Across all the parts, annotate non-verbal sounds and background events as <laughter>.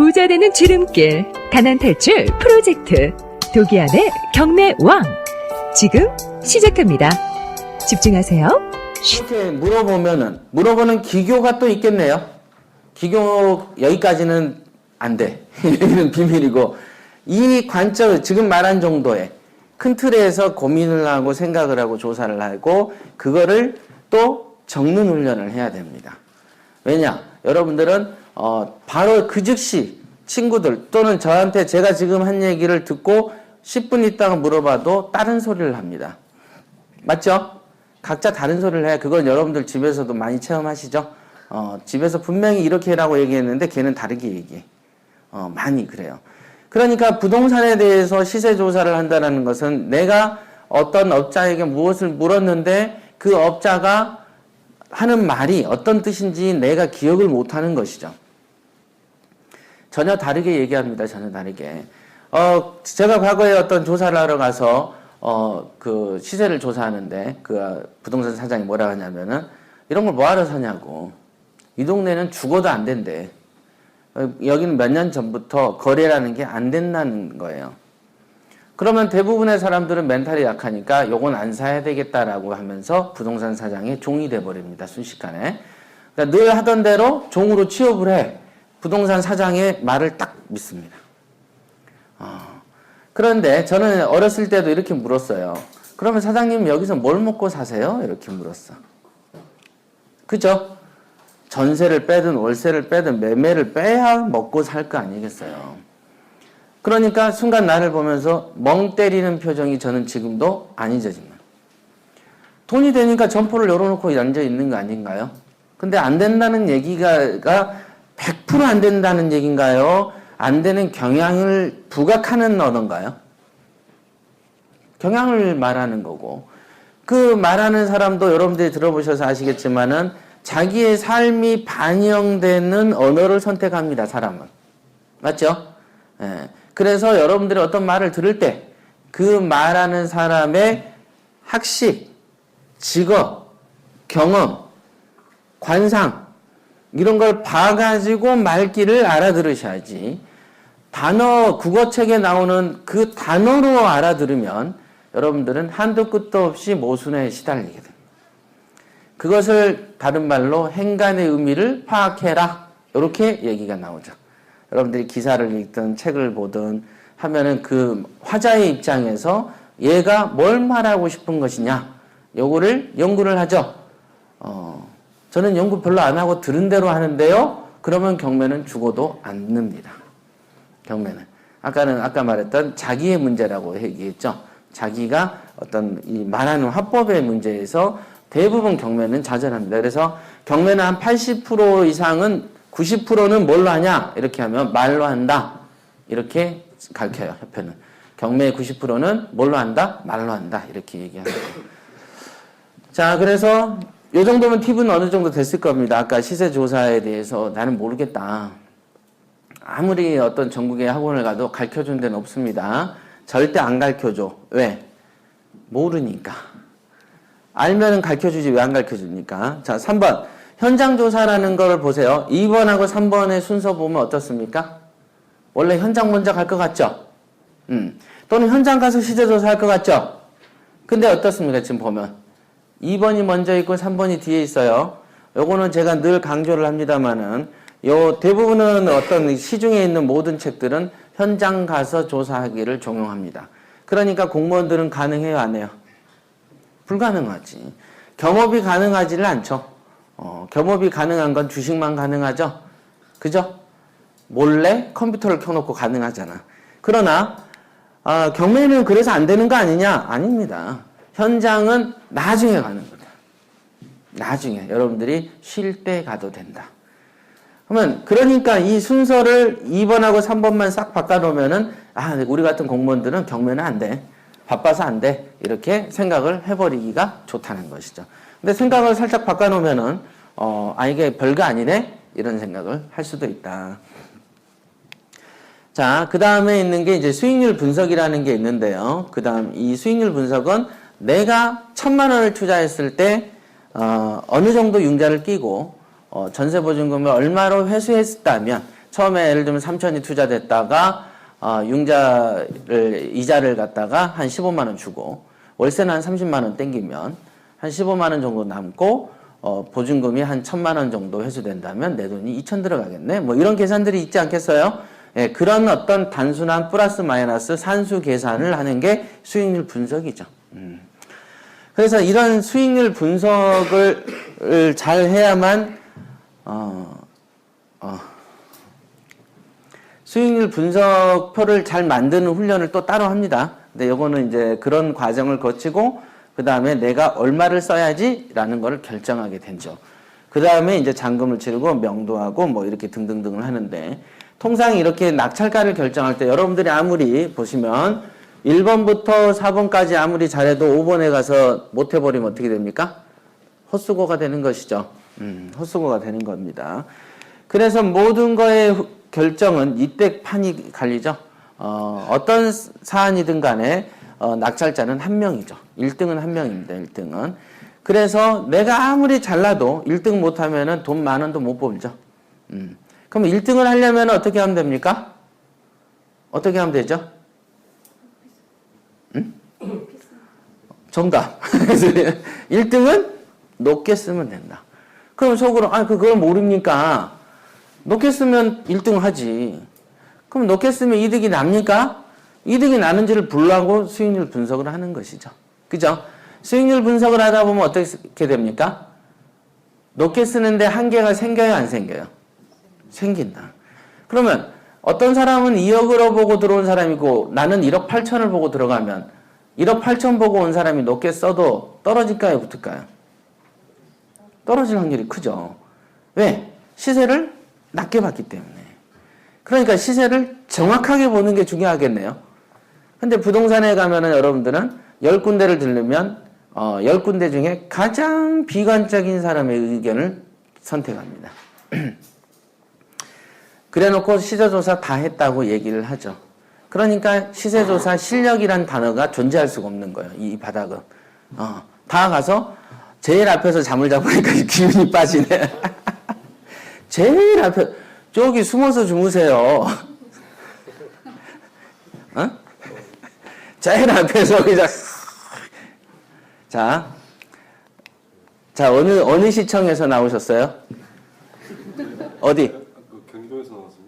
부자 되는 지름길 가난 탈출 프로젝트 도기안의 경매 왕 지금 시작합니다. 집중하세요. 이렇게 물어보면은 물어보는 기교가 또 있겠네요. 기교 여기까지는 안 돼. <laughs> 이는 비밀이고 이 관점 지금 말한 정도의 큰 틀에서 고민을 하고 생각을 하고 조사를 하고 그거를 또 적는 훈련을 해야 됩니다. 왜냐? 여러분들은 어, 바로 그 즉시 친구들 또는 저한테 제가 지금 한 얘기를 듣고 10분 있다가 물어봐도 다른 소리를 합니다. 맞죠? 각자 다른 소리를 해. 그건 여러분들 집에서도 많이 체험하시죠? 어, 집에서 분명히 이렇게 해라고 얘기했는데 걔는 다르게 얘기해. 어, 많이 그래요. 그러니까 부동산에 대해서 시세 조사를 한다는 것은 내가 어떤 업자에게 무엇을 물었는데 그 업자가 하는 말이 어떤 뜻인지 내가 기억을 못 하는 것이죠. 전혀 다르게 얘기합니다. 전혀 다르게. 어, 제가 과거에 어떤 조사를 하러 가서 어, 그 시세를 조사하는데 그 부동산 사장이 뭐라 하냐면은 이런 걸 뭐하러 사냐고. 이 동네는 죽어도 안 된대. 어, 여기는 몇 년 전부터 거래라는 게 안 된다는 거예요. 그러면 대부분의 사람들은 멘탈이 약하니까 요건 안 사야 되겠다라고 하면서 부동산 사장이 종이 돼버립니다. 순식간에. 그러니까 늘 하던 대로 종으로 취업을 해. 부동산 사장의 말을 딱 믿습니다. 어. 그런데 저는 어렸을 때도 이렇게 물었어요. 그러면 사장님 여기서 뭘 먹고 사세요? 이렇게 물었어. 그죠? 전세를 빼든 월세를 빼든 매매를 빼야 먹고 살 거 아니겠어요. 그러니까 순간 나를 보면서 멍 때리는 표정이 저는 지금도 안 잊어집니다. 돈이 되니까 점포를 열어놓고 앉아 있는 거 아닌가요? 근데 안 된다는 얘기가 100%안 된다는 얘기인가요? 안 되는 경향을 부각하는 언어인가요? 경향을 말하는 거고 그 말하는 사람도 여러분들이 들어보셔서 아시겠지만은 자기의 삶이 반영되는 언어를 선택합니다. 사람은 맞죠? 예. 그래서 여러분들이 어떤 말을 들을 때 그 말하는 사람의 학식, 직업, 경험, 관상 이런 걸 봐가지고 말귀를 알아들으셔야지 단어 국어책에 나오는 그 단어로 알아들으면 여러분들은 한도 끝도 없이 모순에 시달리게 됩니다. 그것을 다른 말로 행간의 의미를 파악해라. 이렇게 얘기가 나오죠. 여러분들이 기사를 읽든 책을 보든 하면은 그 화자의 입장에서 얘가 뭘 말하고 싶은 것이냐. 요거를 연구를 하죠. 어, 저는 연구 별로 안 하고 들은 대로 하는데요. 그러면 경매는 죽어도 안 늡니다. 경매는. 아까는 아까 말했던 자기의 문제라고 얘기했죠. 자기가 어떤 이 말하는 화법의 문제에서 대부분 경매는 좌절합니다. 그래서 경매는 한 80% 이상은 90%는 뭘로 하냐? 이렇게 하면 말로 한다. 이렇게 가르쳐요, 협회는. 경매의 90%는 뭘로 한다? 말로 한다. 이렇게 얘기합니다. 자, 그래서 요 정도면 팁은 어느 정도 됐을 겁니다. 아까 시세 조사에 대해서 나는 모르겠다. 아무리 어떤 전국의 학원을 가도 가르쳐 준 데는 없습니다. 절대 안 가르쳐 줘. 왜? 모르니까. 알면은 가르쳐 주지 왜 안 가르쳐 줍니까? 자, 3번. 현장 조사라는 걸 보세요. 2번하고 3번의 순서 보면 어떻습니까? 원래 현장 먼저 갈 것 같죠? 음. 또는 현장 가서 시제 조사할 것 같죠? 근데 어떻습니까? 지금 보면. 2번이 먼저 있고 3번이 뒤에 있어요. 요거는 제가 늘 강조를 합니다만은 요 대부분은 어떤 시중에 있는 모든 책들은 현장 가서 조사하기를 종용합니다. 그러니까 공무원들은 가능해요, 안 해요? 불가능하지. 경업이 가능하지를 않죠. 어, 경업이 가능한 건 주식만 가능하죠. 그죠? 몰래 컴퓨터를 켜놓고 가능하잖아. 그러나 어, 경매는 그래서 안 되는 거 아니냐? 아닙니다. 현장은 나중에 가는 거다. 나중에 여러분들이 쉴 때 가도 된다. 그러면 그러니까 이 순서를 2번하고 3번만 싹 바꿔놓으면은 아 우리 같은 공무원들은 경매는 안 돼. 바빠서 안 돼. 이렇게 생각을 해버리기가 좋다는 것이죠. 근데 생각을 살짝 바꿔놓으면은 어, 아 이게 별거 아니네 이런 생각을 할 수도 있다. 자, 그 다음에 있는 게 이제 수익률 분석이라는 게 있는데요. 그 다음 이 수익률 분석은 내가 천만 원을 투자했을 때 어, 어느 정도 융자를 끼고 어, 전세보증금을 얼마로 회수했다면 처음에 예를 들면 3천이 투자됐다가 어, 융자를 이자를 갖다가 한 15만 원 주고 월세는 한 30만 원 땡기면 한 15만 원 정도 남고 어, 보증금이 한 1천만 원 정도 회수된다면 내 돈이 2천 들어가겠네. 뭐 이런 계산들이 있지 않겠어요? 예, 그런 어떤 단순한 플러스 마이너스 산수 계산을 하는 게 수익률 분석이죠. 음. 그래서 이런 수익률 분석을 을잘 해야만 어, 어, 수익률 분석표를 잘 만드는 훈련을 또 따로 합니다. 근데 요거는 이제 그런 과정을 거치고 그 다음에 내가 얼마를 써야지라는 걸 결정하게 되죠. 그 다음에 이제 잔금을 치르고 명도하고 뭐 이렇게 등등등을 하는데 통상 이렇게 낙찰가를 결정할 때 여러분들이 아무리 보시면 1번부터 4번까지 아무리 잘해도 5번에 가서 못 해버리면 어떻게 됩니까? 헛수고가 되는 것이죠. 음, 헛수고가 되는 겁니다. 그래서 모든 거의 후- 결정은 이때 판이 갈리죠. 어, 어떤 사안이든 간에 어, 낙찰자는 한 명이죠. 1등은 한 명입니다. 1등은. 그래서 내가 아무리 잘나도 1등 못하면은 돈만 원도 못 벌죠. 음. 그럼 1등을 하려면 어떻게 하면 됩니까? 어떻게 하면 되죠? 음? 정답. <laughs> 1등은 높게 쓰면 된다. 그럼 속으로, 아, 그걸 모릅니까? 높게 쓰면 1등 하지. 그럼 높게 쓰면 이득이 납니까? 이득이 나는지를 불하고 수익률 분석을 하는 것이죠. 그죠? 수익률 분석을 하다 보면 어떻게 됩니까? 높게 쓰는데 한계가 생겨요, 안 생겨요? 생긴다. 그러면 어떤 사람은 2억으로 보고 들어온 사람이고 나는 1억 8천을 보고 들어가면 1억 8천 보고 온 사람이 높게 써도 떨어질까요, 붙을까요? 떨어질 확률이 크죠. 왜? 시세를 낮게 봤기 때문에. 그러니까 시세를 정확하게 보는 게 중요하겠네요. 근데 부동산에 가면은 여러분들은 10군데를 들르면 어, 10군데 중에 가장 비관적인 사람의 의견을 선택합니다. <clears throat> 그래 놓고 시세조사 다 했다고 얘기를 하죠. 그러니까 시세조사 실력이란 단어가 존재할 수가 없는 거예요. 이 바닥은. 어, 다 가서 제일 앞에서 잠을 자보니까 <laughs> 기운이 빠지네. <laughs> 제일 앞에, 저기 숨어서 주무세요. <laughs> 어? 제일 앞에서 그냥. 자. 자, 어느, 어느 시청에서 나오셨어요? 어디?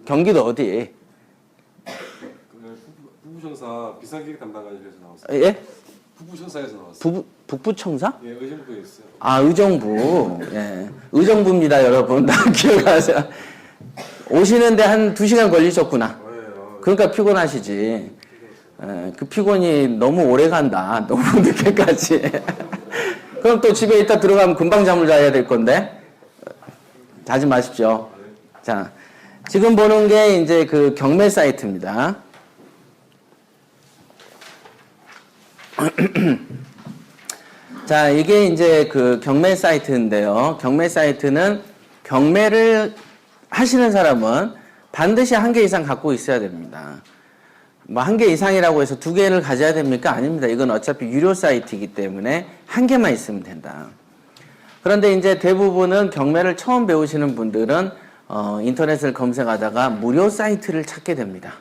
경기도 어디? 그 부부, 부부청사 비상계획 담당관실에서 나왔어요. 예? 부부청사에서 나왔어요. 부, 북부청사? 예, 의정부에 있어요. 아, 의정부. 예. 의정부입니다, 여러분. 다 <laughs> 기억하세요. 오시는데 한두 시간 걸리셨구나. 아, 예, 아, 그러니까 피곤하시지. 예, 그 피곤이 너무 오래 간다. <laughs> 너무 늦게까지. <laughs> 그럼 또 집에 있다 들어가면 금방 잠을 자야 될 건데. 자지 마십시오. 자, 지금 보는 게 이제 그 경매 사이트입니다. <clears throat> 자, 이게 이제 그 경매 사이트인데요. 경매 사이트는 경매를 하시는 사람은 반드시 한 개 이상 갖고 있어야 됩니다. 뭐 한 개 이상이라고 해서 두 개를 가져야 됩니까? 아닙니다. 이건 어차피 유료 사이트이기 때문에 한 개만 있으면 된다. 그런데 이제 대부분은 경매를 처음 배우시는 분들은 어, 인터넷을 검색하다가 무료 사이트를 찾게 됩니다.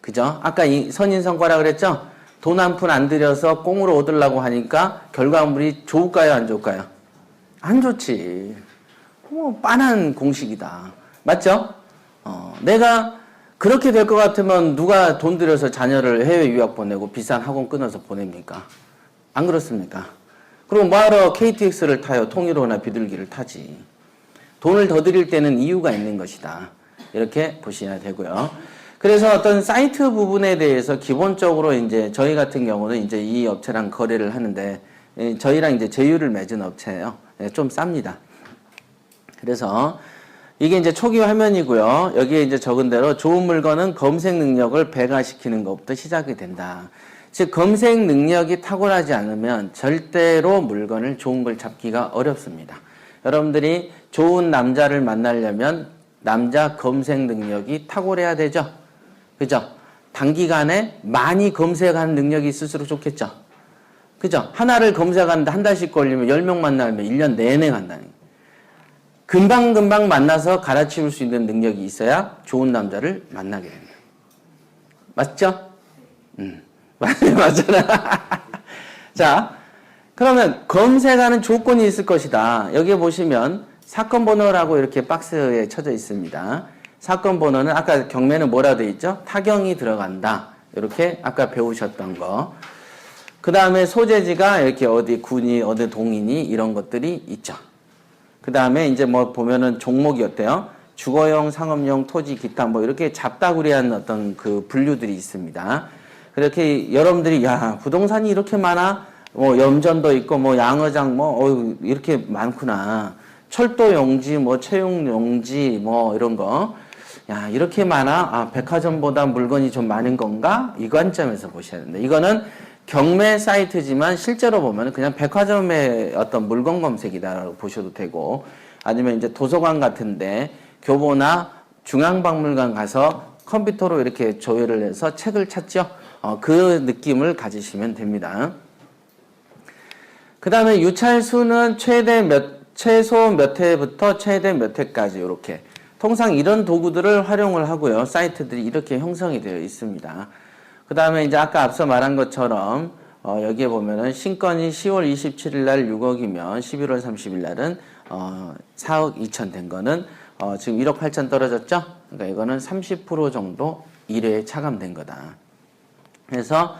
그죠? 아까 이 선인성과라 그랬죠? 돈 한 푼 안 들여서 꽁으로 얻으려고 하니까 결과물이 좋을까요? 안 좋을까요? 안 좋지. 뭐, 빤한 공식이다. 맞죠? 어, 내가 그렇게 될 것 같으면 누가 돈 들여서 자녀를 해외 유학 보내고 비싼 학원 끊어서 보냅니까? 안 그렇습니까? 그럼 뭐하러 KTX를 타요? 통일호나 비둘기를 타지. 돈을 더 드릴 때는 이유가 있는 것이다. 이렇게 보셔야 되고요. 그래서 어떤 사이트 부분에 대해서 기본적으로 이제 저희 같은 경우는 이제 이 업체랑 거래를 하는데 예, 저희랑 이제 제휴를 맺은 업체예요. 예, 좀 쌉니다. 그래서 이게 이제 초기 화면이고요. 여기에 이제 적은 대로 좋은 물건은 검색 능력을 배가시키는 것부터 시작이 된다. 즉 검색 능력이 탁월하지 않으면 절대로 물건을 좋은 걸 잡기가 어렵습니다. 여러분들이 좋은 남자를 만나려면 남자 검색 능력이 탁월해야 되죠. 그죠? 단기간에 많이 검색하는 능력이 있을수록 좋겠죠. 그죠? 하나를 검색하는데 한 달씩 걸리면 10명 만나면 1년 내내 간다는. 금방금방 만나서 갈아치울 수 있는 능력이 있어야 좋은 남자를 만나게 된다. 맞죠? 음. <laughs> 맞잖아. <laughs> 자, 그러면 검색하는 조건이 있을 것이다. 여기 보시면 사건 번호라고 이렇게 박스에 쳐져 있습니다. 사건 번호는 아까 경매는 뭐라 돼 있죠? 타경이 들어간다. 이렇게 아까 배우셨던 거. 그 다음에 소재지가 이렇게 어디 군이, 어디 동인이 이런 것들이 있죠. 그 다음에 이제 뭐 보면은 종목이 어때요? 주거용, 상업용, 토지, 기타 뭐 이렇게 잡다구리한 어떤 그 분류들이 있습니다. 그렇게 여러분들이 야 부동산이 이렇게 많아? 뭐 염전도 있고 뭐 양어장 뭐 어유 이렇게 많구나. 철도 용지 뭐 채용 용지 뭐 이런 거. 야 이렇게 많아? 아 백화점보다 물건이 좀 많은 건가? 이 관점에서 보셔야 된다. 이거는 경매 사이트지만 실제로 보면 그냥 백화점의 어떤 물건 검색이다라고 보셔도 되고 아니면 이제 도서관 같은데 교보나 중앙박물관 가서 컴퓨터로 이렇게 조회를 해서 책을 찾죠. 어, 그 느낌을 가지시면 됩니다. 그 다음에 유찰수는 최대 몇, 최소 몇 회부터 최대 몇 회까지 이렇게. 통상 이런 도구들을 활용을 하고요. 사이트들이 이렇게 형성이 되어 있습니다. 그 다음에 이제 아까 앞서 말한 것처럼 어, 여기에 보면은 신건이 10월 27일 날 6억이면 11월 30일 날은 어, 4억 2천 된 거는 어, 지금 1억 8천 떨어졌죠? 그러니까 이거는 30% 정도 1회에 차감된 거다. 그래서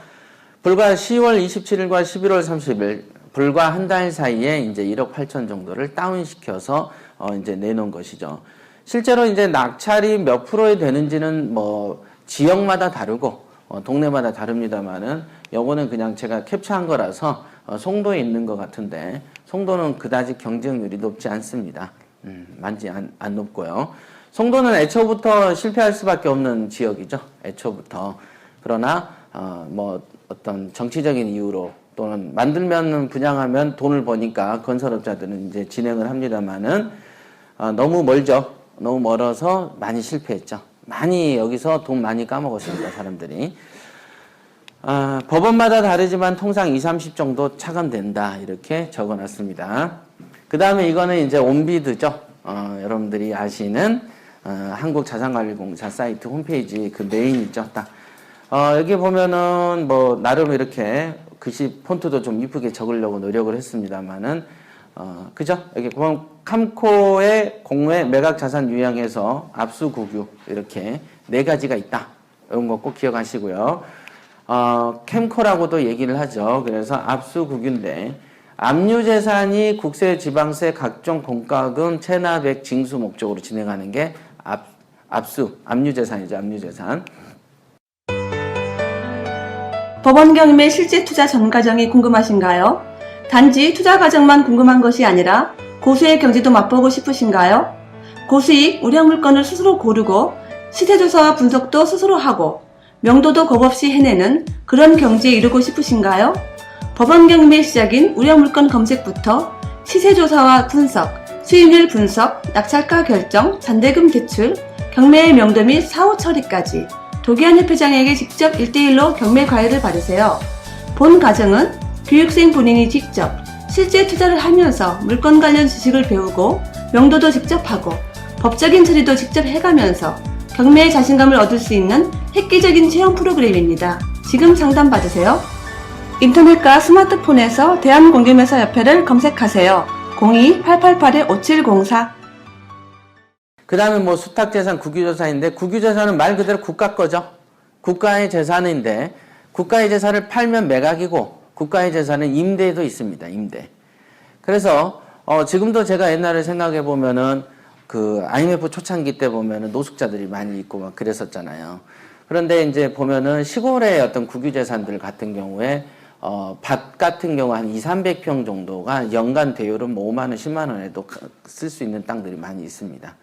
불과 10월 27일과 11월 30일 불과 한 달 사이에 이제 1억 8천 정도를 다운시켜서 어 이제 내놓은 것이죠. 실제로 이제 낙찰이 몇 프로에 되는지는 뭐 지역마다 다르고 어 동네마다 다릅니다만은 요거는 그냥 제가 캡처한 거라서 어 송도에 있는 것 같은데 송도는 그다지 경쟁률이 높지 않습니다. 음, 많지 안, 안 높고요. 송도는 애초부터 실패할 수밖에 없는 지역이죠. 애초부터. 그러나 어, 뭐 어떤 정치적인 이유로 또는 만들면 분양하면 돈을 버니까 건설업자들은 이제 진행을 합니다만은 어, 너무 멀죠. 너무 멀어서 많이 실패했죠. 많이 여기서 돈 많이 까먹었습니다. 사람들이. 아, 법원마다 다르지만 통상 2, 30 정도 차감된다. 이렇게 적어 놨습니다. 그 다음에 이거는 이제 온비드죠. 어, 여러분들이 아시는 어, 한국자산관리공사 사이트 홈페이지 그 메인 있죠. 딱. 어, 여기 보면은 뭐 나름 이렇게 글씨 폰트도 좀 이쁘게 적으려고 노력을 했습니다만은 어, 그죠? 여기 보면 캄코의 공외 매각 자산 유형에서 압수 국유 이렇게 네 가지가 있다. 이런 거 꼭 기억하시고요. 어, 캠코라고도 얘기를 하죠. 그래서 압수 국유인데 압류 재산이 국세, 지방세, 각종 공과금, 체납액, 징수 목적으로 진행하는 게 압, 압수, 압류 재산이죠. 압류 재산. 법원 경매 실제 투자 전 과정이 궁금하신가요? 단지 투자 과정만 궁금한 것이 아니라 고수의 경지도 맛보고 싶으신가요? 고수익 우량 물건을 스스로 고르고 시세조사와 분석도 스스로 하고 명도도 겁없이 해내는 그런 경지에 이르고 싶으신가요? 법원 경매의 시작인 우량 물건 검색부터 시세조사와 분석, 수익률 분석, 낙찰가 결정, 잔대금 대출, 경매의 명도 및 사후 처리까지 도기한 협회장에게 직접 1대1로 경매 과외를 받으세요. 본 과정은 교육생 본인이 직접 실제 투자를 하면서 물건 관련 지식을 배우고 명도도 직접 하고 법적인 처리도 직접 해가면서 경매에 자신감을 얻을 수 있는 획기적인 체험 프로그램입니다. 지금 상담 받으세요. 인터넷과 스마트폰에서 대한공개매사협회를 검색하세요. 02-888-5704 그 다음에 뭐 수탁재산, 국유재산인데 국유재산은 말 그대로 국가 거죠. 국가의 재산인데 국가의 재산을 팔면 매각이고 국가의 재산은 임대도 있습니다. 임대. 그래서 어 지금도 제가 옛날에 생각해 보면은 그 IMF 초창기 때 보면은 노숙자들이 많이 있고 막 그랬었잖아요. 그런데 이제 보면은 시골의 어떤 국유재산들 같은 경우에 어, 밭 같은 경우 한 2, 300평 정도가 연간 대율은 뭐 5만 원, 10만 원에도 쓸 수 있는 땅들이 많이 있습니다.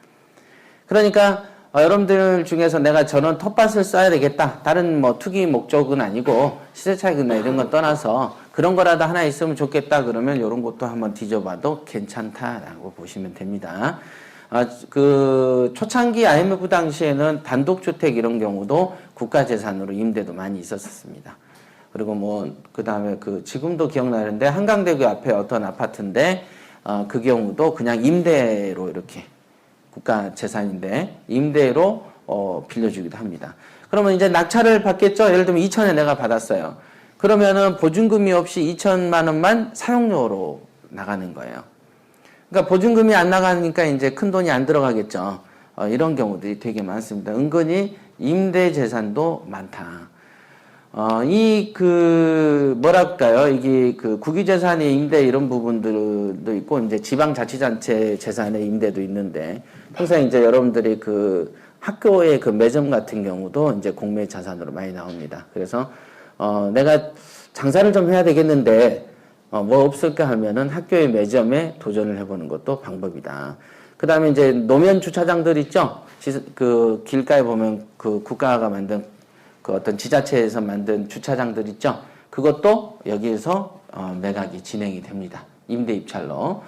그러니까 어, 여러분들 중에서 내가 저런 텃밭을 써야 되겠다. 다른 뭐 투기 목적은 아니고 시세 차익이나 이런 건 떠나서 그런 거라도 하나 있으면 좋겠다. 그러면 이런 것도 한번 뒤져봐도 괜찮다라고 보시면 됩니다. 아, 그 초창기 IMF 당시에는 단독주택 이런 경우도 국가재산으로 임대도 많이 있었습니다. 그리고 뭐 그 다음에 그 지금도 기억나는데 한강대교 앞에 어떤 아파트인데 어, 그 경우도 그냥 임대로 이렇게 국가 재산인데 임대로 어, 빌려주기도 합니다. 그러면 이제 낙찰을 받겠죠. 예를 들면 2천에 내가 받았어요. 그러면은 보증금이 없이 2천만 원만 사용료로 나가는 거예요. 그러니까 보증금이 안 나가니까 이제 큰 돈이 안 들어가겠죠. 어, 이런 경우들이 되게 많습니다. 은근히 임대 재산도 많다. 어, 이, 그, 뭐랄까요. 이게 그 국유재산의 임대 이런 부분들도 있고, 이제 지방자치단체 재산의 임대도 있는데, 항상 이제 여러분들이 그 학교의 그 매점 같은 경우도 이제 공매 자산으로 많이 나옵니다. 그래서, 어, 내가 장사를 좀 해야 되겠는데, 어, 뭐 없을까 하면은 학교의 매점에 도전을 해보는 것도 방법이다. 그 다음에 이제 노면 주차장들 있죠? 지- 그 길가에 보면 그 국가가 만든 그 어떤 지자체에서 만든 주차장들 있죠? 그것도 여기에서 어, 매각이 진행이 됩니다. 임대 입찰로.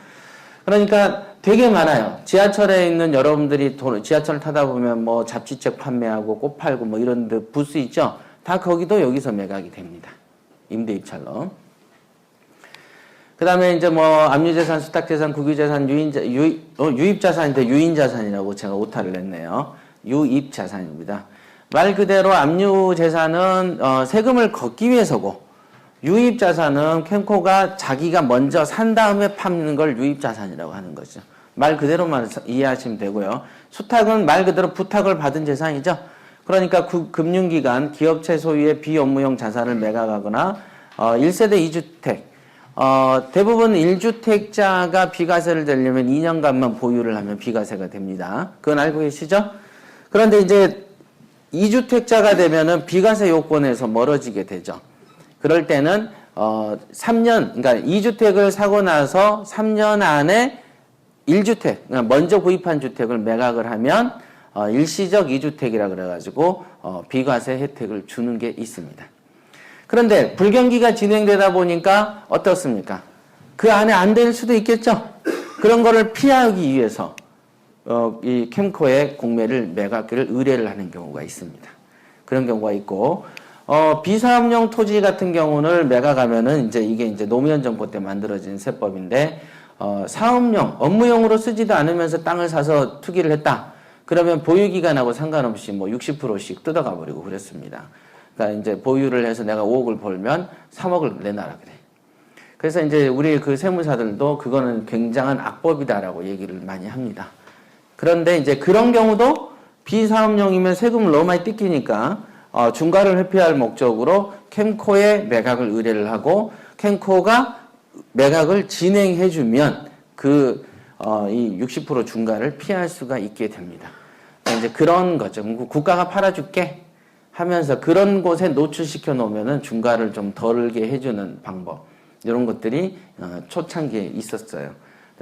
그러니까 되게 많아요. 지하철에 있는 여러분들이 돈, 지하철 타다 보면 뭐 잡지책 판매하고 꽃 팔고 뭐 이런 데 부스 있죠? 다 거기도 여기서 매각이 됩니다. 임대 입찰로. 그 다음에 이제 뭐 압류재산, 수탁재산, 국유재산, 유인자, 유, 어, 유입자산인데 유인자산이라고 제가 오타를 냈네요. 유입자산입니다. 말 그대로 압류 재산은 어, 세금을 걷기 위해서고 유입 자산은 캠코가 자기가 먼저 산 다음에 파는 걸 유입 자산이라고 하는 거죠. 말 그대로만 이해하시면 되고요. 수탁은 말 그대로 부탁을 받은 재산이죠. 그러니까 구- 금융기관, 기업체 소유의 비업무용 자산을 매각하거나 어, 1세대 2주택, 어, 대부분 1주택자가 비과세를 내려면 2년간만 보유를 하면 비과세가 됩니다. 그건 알고 계시죠? 그런데 이제 2주택자가 되면은 비과세 요건에서 멀어지게 되죠. 그럴 때는 어 3년 그러니까 2주택을 사고 나서 3년 안에 1주택 그러니까 먼저 구입한 주택을 매각을 하면 어 일시적 2주택이라 그래 가지고 어 비과세 혜택을 주는 게 있습니다. 그런데 불경기가 진행되다 보니까 어떻습니까? 그 안에 안 될 수도 있겠죠. 그런 거를 피하기 위해서 어, 이 캠코에 공매를 매각기를 의뢰를 하는 경우가 있습니다. 그런 경우가 있고 어, 비사업용 토지 같은 경우는 매각하면은 이제 이게 이제 노무현 정부 때 만들어진 세법인데 어, 사업용 업무용으로 쓰지도 않으면서 땅을 사서 투기를 했다. 그러면 보유 기간하고 상관없이 뭐 60%씩 뜯어가 버리고 그랬습니다. 그러니까 이제 보유를 해서 내가 5억을 벌면 3억을 내놔라 그래. 그래서 이제 우리 그 세무사들도 그거는 굉장한 악법이다라고 얘기를 많이 합니다. 그런데 이제 그런 경우도 비사업용이면 세금을 너무 많이 뜯기니까 어, 중과를 회피할 목적으로 캠코에 매각을 의뢰를 하고 캠코가 매각을 진행해주면 그, 어, 이 60% 중과를 피할 수가 있게 됩니다. 이제 그런 거죠. 뭐 국가가 팔아줄게 하면서 그런 곳에 노출시켜 놓으면은 중과를 좀 덜게 해주는 방법. 이런 것들이 어, 초창기에 있었어요.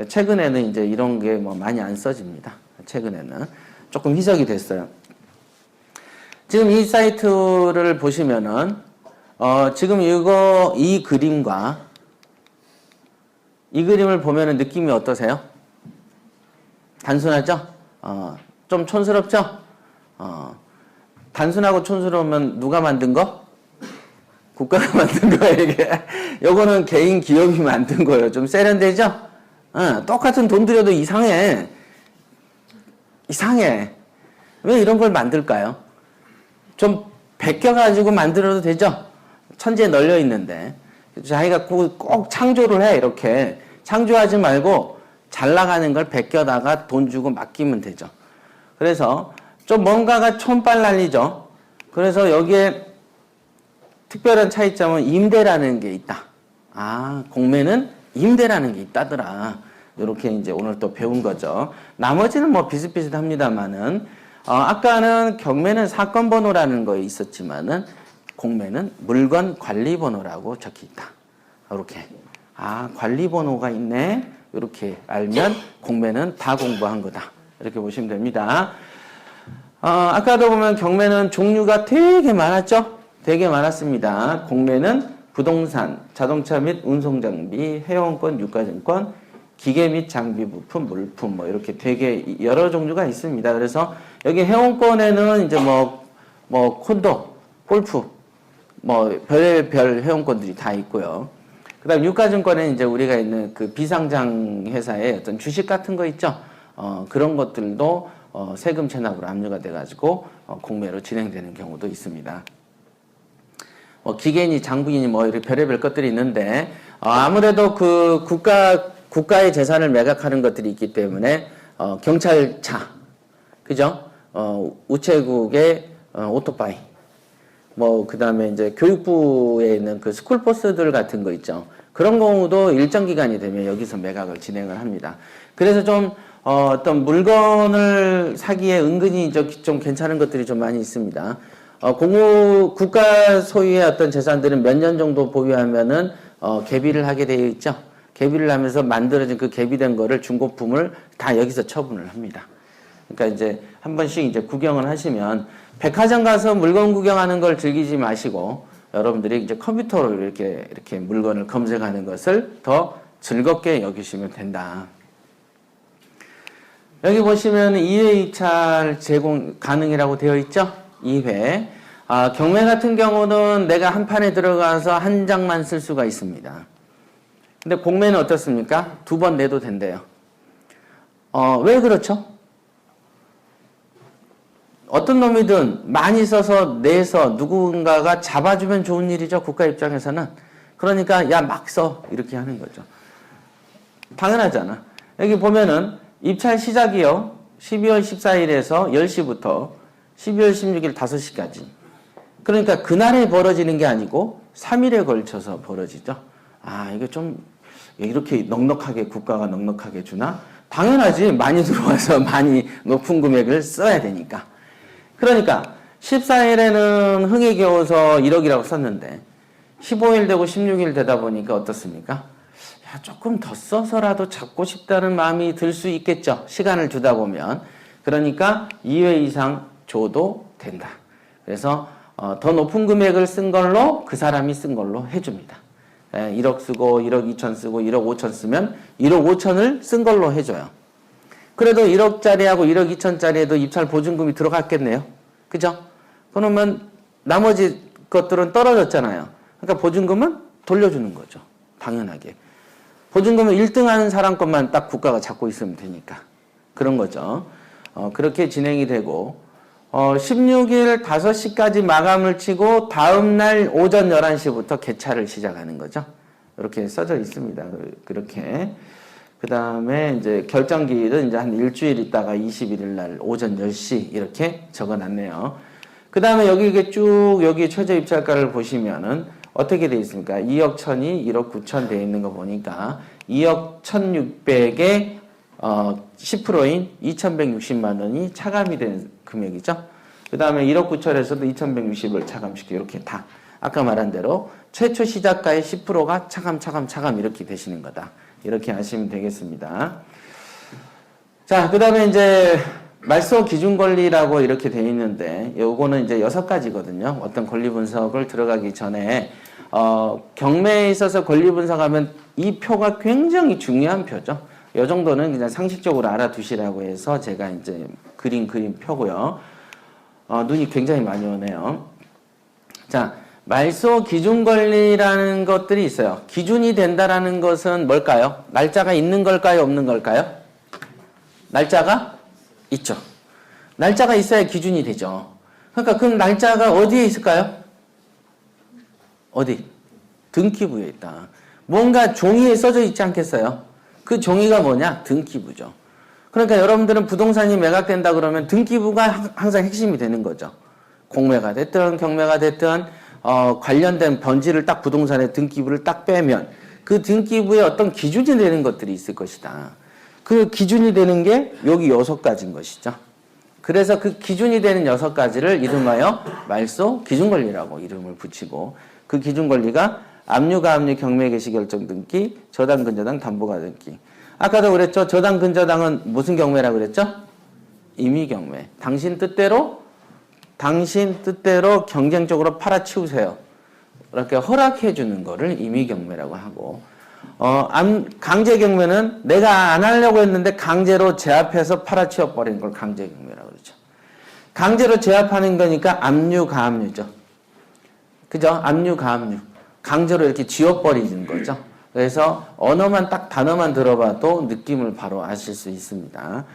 최근에는 이제 이런 게 뭐 많이 안 써집니다. 최근에는 조금 희석이 됐어요. 지금 이 사이트를 보시면은 어 지금 이거 이 그림과 이 그림을 보면은 느낌이 어떠세요? 단순하죠? 어 좀 촌스럽죠? 어 단순하고 촌스러우면 누가 만든 거? 국가가 <laughs> 만든 거예요, 이게. 요거는 개인 기업이 <laughs> 만든 거예요. 좀 세련되죠? 어, 똑같은 돈 들여도 이상해. 이상해. 왜 이런 걸 만들까요? 좀 베껴가지고 만들어도 되죠? 천지에 널려 있는데. 자기가 꼭, 꼭 창조를 해, 이렇게. 창조하지 말고 잘 나가는 걸 베껴다가 돈 주고 맡기면 되죠. 그래서 좀 뭔가가 촌빨 날리죠. 그래서 여기에 특별한 차이점은 임대라는 게 있다. 아, 공매는 임대라는 게 있다더라. 이렇게 이제 오늘 또 배운 거죠. 나머지는 뭐 비슷비슷합니다만은, 어, 아까는 경매는 사건 번호라는 거 있었지만은, 공매는 물건 관리 번호라고 적혀 있다. 이렇게. 아, 관리 번호가 있네. 이렇게 알면 공매는 다 공부한 거다. 이렇게 보시면 됩니다. 어, 아까도 보면 경매는 종류가 되게 많았죠? 되게 많았습니다. 공매는 부동산, 자동차 및 운송장비, 회원권, 유가증권, 기계 및 장비 부품, 물품 뭐 이렇게 되게 여러 종류가 있습니다. 그래서 여기 회원권에는 이제 뭐, 뭐 콘도, 골프, 뭐 별별 회원권들이 다 있고요. 그다음 유가증권에는 이제 우리가 있는 그 비상장 회사의 어떤 주식 같은 거 있죠. 어, 그런 것들도 어, 세금 체납으로 압류가 돼가지고 어, 공매로 진행되는 경우도 있습니다. 뭐 기계니 장부인이 뭐 이렇게 별의별 것들이 있는데 어, 아무래도 그 국가 국가의 재산을 매각하는 것들이 있기 때문에 어, 경찰차 그죠? 어, 우체국의 어, 오토바이 뭐 그다음에 이제 교육부에 있는 그 스쿨버스들 같은 거 있죠. 그런 경우도 일정 기간이 되면 여기서 매각을 진행을 합니다. 그래서 좀 어, 어떤 물건을 사기에 은근히 좀, 좀 괜찮은 것들이 좀 많이 있습니다. 어, 공무 국가 소유의 어떤 재산들은 몇 년 정도 보유하면은 어, 개비를 하게 되어 있죠. 개비를 하면서 만들어진 그 개비된 거를 중고품을 다 여기서 처분을 합니다. 그러니까 이제 한 번씩 이제 구경을 하시면 백화점 가서 물건 구경하는 걸 즐기지 마시고 여러분들이 이제 컴퓨터로 이렇게 이렇게 물건을 검색하는 것을 더 즐겁게 여기시면 된다. 여기 보시면 2회 입찰 제공 가능이라고 되어 있죠? 2회. 아, 경매 같은 경우는 내가 한 판에 들어가서 한 장만 쓸 수가 있습니다. 근데 공매는 어떻습니까? 두 번 내도 된대요. 어, 왜 그렇죠? 어떤 놈이든 많이 써서 내서 누군가가 잡아주면 좋은 일이죠. 국가 입장에서는. 그러니까 야 막 써. 이렇게 하는 거죠. 당연하잖아. 여기 보면은 입찰 시작이요. 12월 14일에서 10시부터 12월 16일 5시까지. 그러니까 그날에 벌어지는 게 아니고 3일에 걸쳐서 벌어지죠. 아, 이게 좀 이렇게 넉넉하게 국가가 넉넉하게 주나? 당연하지. 많이 들어와서 <laughs> 많이 높은 금액을 써야 되니까. 그러니까 14일에는 흥에 겨워서 1억이라고 썼는데 15일 되고 16일 되다 보니까 어떻습니까? 야, 조금 더 써서라도 잡고 싶다는 마음이 들 수 있겠죠. 시간을 두다 보면. 그러니까 2회 이상 줘도 된다. 그래서 어, 더 높은 금액을 쓴 걸로 그 사람이 쓴 걸로 해줍니다. 예, 1억 쓰고 1억 2천 쓰고 1억 5천 쓰면 1억 5천을 쓴 걸로 해줘요. 그래도 1억짜리하고 1억 2천짜리에도 입찰 보증금이 들어갔겠네요. 그죠? 그러면 나머지 것들은 떨어졌잖아요. 그러니까 보증금은 돌려주는 거죠. 당연하게. 보증금은 1등 하는 사람 것만 딱 국가가 잡고 있으면 되니까. 그런 거죠. 어, 그렇게 진행이 되고, 어, 16일 5시까지 마감을 치고, 다음날 오전 11시부터 개차를 시작하는 거죠. 이렇게 써져 있습니다. 그렇게. 그 다음에 이제 결정기일은 이제 한 일주일 있다가 21일 날 오전 10시 이렇게 적어 놨네요. 그 다음에 여기 이게 쭉 여기 최저 입찰가를 보시면은 어떻게 돼 있습니까? 2억 1000이 1억 9천 돼 있는 거 보니까 2억 1600에 어 10%인 2160만 원이 차감이 된 금액이죠. 그 다음에 1억 9천에서도 2160을 차감시켜 이렇게 다 아까 말한 대로 최초 시작가의 10%가 차감 차감 차감 이렇게 되시는 거다. 이렇게 하시면 되겠습니다. 자, 그 다음에 이제 말소 기준 권리라고 이렇게 돼 있는데 요거는 이제 여섯 가지거든요. 어떤 권리 분석을 들어가기 전에 어, 경매에 있어서 권리 분석하면 이 표가 굉장히 중요한 표죠. 요 정도는 그냥 상식적으로 알아두시라고 해서 제가 이제 그린 그림 표고요. 어, 눈이 굉장히 많이 오네요. 자, 말소 기준 권리라는 것들이 있어요. 기준이 된다라는 것은 뭘까요? 날짜가 있는 걸까요? 없는 걸까요? 날짜가 있죠. 날짜가 있어야 기준이 되죠. 그러니까 그 날짜가 어디에 있을까요? 어디? 등기부에 있다. 뭔가 종이에 써져 있지 않겠어요? 그 종이가 뭐냐? 등기부죠. 그러니까 여러분들은 부동산이 매각된다 그러면 등기부가 항상 핵심이 되는 거죠. 공매가 됐든 경매가 됐든 어, 관련된 번지를 딱 부동산의 등기부를 딱 빼면 그 등기부에 어떤 기준이 되는 것들이 있을 것이다. 그 기준이 되는 게 여기 여섯 가지인 것이죠. 그래서 그 기준이 되는 여섯 가지를 이름하여 말소 기준 권리라고 이름을 붙이고 그 기준 권리가 압류가 압류 경매 개시 결정 등기 저당 근저당 담보가 등기 아까도 그랬죠. 저당 근저당은 무슨 경매라고 그랬죠? 임의 경매. 당신 뜻대로 당신 뜻대로 경쟁적으로 팔아치우세요. 이렇게 허락해 주는 거를 임의 경매라고 하고 어, 암, 강제 경매는 내가 안 하려고 했는데 강제로 제압해서 팔아치워 버린 걸 강제 경매라고 그러죠. 강제로 제압하는 거니까 압류 가압류죠. 그죠? 압류 가압류. 강제로 이렇게 지워 버리는 거죠. 그래서 언어만 딱 단어만 들어봐도 느낌을 바로 아실 수 있습니다.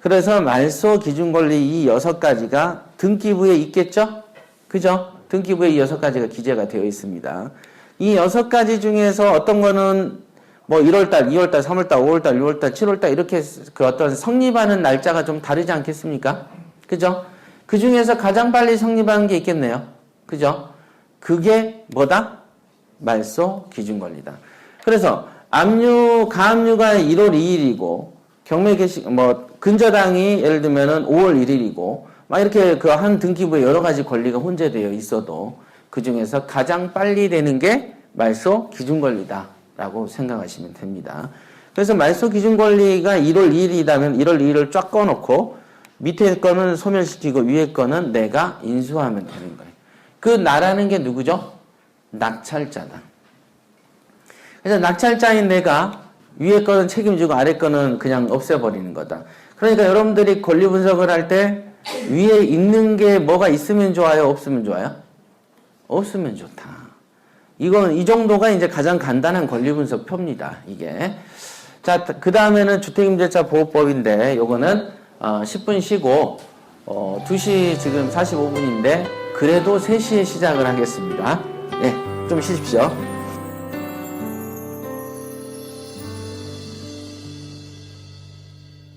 그래서 말소 기준 권리 이 여섯 가지가 등기부에 있겠죠? 그죠? 등기부에 이 여섯 가지가 기재가 되어 있습니다. 이 여섯 가지 중에서 어떤 거는 뭐 1월달, 2월달, 3월달, 5월달, 6월달, 7월달 이렇게 그 어떤 성립하는 날짜가 좀 다르지 않겠습니까? 그죠? 그 중에서 가장 빨리 성립하는 게 있겠네요. 그죠? 그게 뭐다? 말소 기준 권리다. 그래서 압류, 가압류가 1월 2일이고 경매 개시 뭐 근저당이 예를 들면은 5월 1일이고 막 이렇게 그 한 등기부에 여러 가지 권리가 혼재되어 있어도 그 중에서 가장 빨리 되는 게 말소 기준 권리다라고 생각하시면 됩니다. 그래서 말소 기준 권리가 1월 2일이라면 1월 2일을 쫙 꺼놓고 밑에 거는 소멸시키고 위에 거는 내가 인수하면 되는 거예요. 그 나라는 게 누구죠? 낙찰자다. 그래서 낙찰자인 내가 위에 거는 책임지고 아래 거는 그냥 없애버리는 거다. 그러니까 여러분들이 권리 분석을 할 때 위에 있는 게 뭐가 있으면 좋아요? 없으면 좋아요? 없으면 좋다. 이건 이 정도가 이제 가장 간단한 권리 분석 표입니다. 이게. 자, 그 다음에는 주택임대차 보호법인데 요거는 어, 10분 쉬고 어, 2시 지금 45분인데 그래도 3시에 시작을 하겠습니다. 네, 좀 쉬십시오.